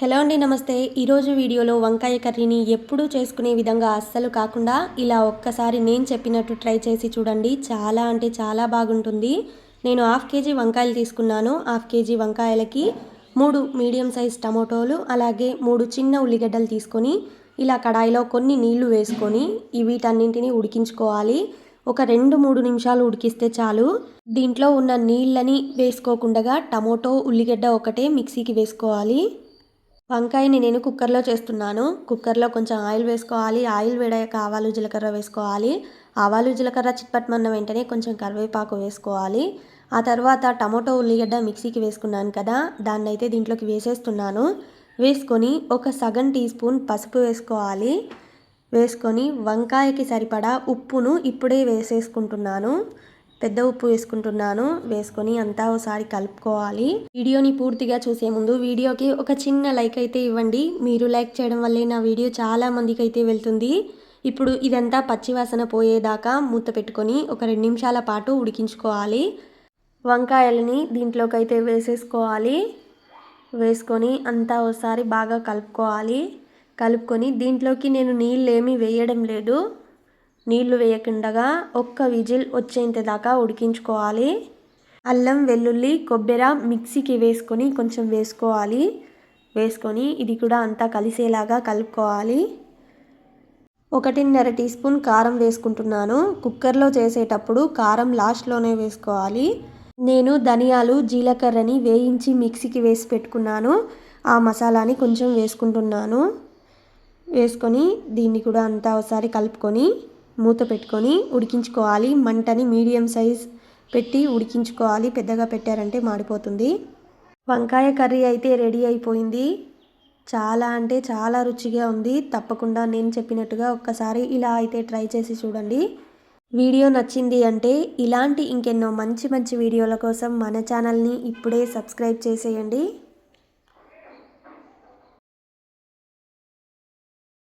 Hello అండి నమస్తే. ఈరోజు వీడియోలో వంకాయ కర్రీని ఎప్పుడూ చేసుకునే విధంగా అస్సలు కాకుండా ఇలా ఒక్కసారి నేను చెప్పినట్టు ట్రై చేసి చూడండి. చాలా అంటే చాలా బాగుంటుంది. నేను హాఫ్ కేజీ వంకాయలు తీసుకున్నాను. హాఫ్ కేజీ వంకాయలకి మూడు మీడియం సైజ్ టమోటోలు అలాగే మూడు చిన్న ఉల్లిగడ్డలు తీసుకొని ఇలా కడాయిలో కొన్ని నీళ్ళు వేసుకొని వీటన్నింటినీ ఉడికించుకోవాలి. ఒక రెండు మూడు నిమిషాలు ఉడికిస్తే చాలు. దీంట్లో ఉన్న నీళ్ళని వేసుకోకుండా టమోటో ఉల్లిగడ్డ ఒకటే మిక్సీకి వేసుకోవాలి. వంకాయని నేను కుక్కర్లో చేస్తున్నాను. కుక్కర్లో కొంచెం ఆయిల్ వేసుకోవాలి. ఆయిల్ వేడాక ఆవాలు జీలకర్ర వేసుకోవాలి. ఆవాలు జీలకర్ర చిట్పట్టమన్న వెంటనే కొంచెం కరివేపాకు వేసుకోవాలి. ఆ తర్వాత టమోటో ఉల్లిగడ్డ మిక్సీకి వేసుకున్నాను కదా దాన్ని అయితే దీంట్లోకి వేసేస్తున్నాను. వేసుకొని ఒక సగం టీ స్పూన్ పసుపు వేసుకోవాలి. వేసుకొని వంకాయకి సరిపడా ఉప్పును ఇప్పుడే వేసేసుకుంటున్నాను. పెద్ద ఉప్పు వేసుకుంటున్నాను. వేసుకొని అంతా ఒకసారి కలుపుకోవాలి. వీడియోని పూర్తిగా చూసే ముందు వీడియోకి ఒక చిన్న లైక్ అయితే ఇవ్వండి. మీరు లైక్ చేయడం వల్లే నా వీడియో చాలా మందికి అయితే వెళ్తుంది. ఇప్పుడు ఇదంతా పచ్చివాసన పోయేదాకా మూత పెట్టుకొని ఒక రెండు నిమిషాల పాటు ఉడికించుకోవాలి. వంకాయలని దీంట్లోకి అయితే వేసేసుకోవాలి. వేసుకొని అంతా ఒకసారి బాగా కలుపుకోవాలి. కలుపుకొని దీంట్లోకి నేను నీళ్ళు ఏమీ వేయడం లేదు. నీళ్ళు వేయకుండా ఒక్క విజిల్ వచ్చేంత దాకా ఉడికించుకోవాలి. అల్లం వెల్లుల్లి కొబ్బరి మిక్సీకి వేసుకొని కొంచెం వేసుకోవాలి. వేసుకొని ఇది కూడా అంతా కలిసేలాగా కలుపుకోవాలి. ఒకటిన్నర టీ స్పూన్ కారం వేసుకుంటున్నాను. కుక్కర్లో చేసేటప్పుడు కారం లాస్ట్లోనే వేసుకోవాలి. నేను ధనియాలు జీలకర్రని వేయించి మిక్సీకి వేసి పెట్టుకున్నాను. ఆ మసాలాని కొంచెం వేసుకుంటున్నాను. వేసుకొని దీన్ని కూడా అంతా ఒకసారి కలుపుకొని మూత పెట్టుకొని ఉడికించుకోవాలి. మంటని మీడియం సైజ్ పెట్టి ఉడికించుకోవాలి. పెద్దగా పెట్టారంటే మాడిపోతుంది. వంకాయ కర్రీ అయితే రెడీ అయిపోయింది. చాలా అంటే చాలా రుచిగా ఉంది. తప్పకుండా నేను చెప్పినట్టుగా ఒక్కసారి ఇలా అయితే ట్రై చేసి చూడండి. వీడియో నచ్చింది అంటే ఇలాంటి ఇంకెన్నో మంచి మంచి వీడియోల కోసం మన ఛానల్ని ఇప్పుడే సబ్స్క్రైబ్ చేసేయండి.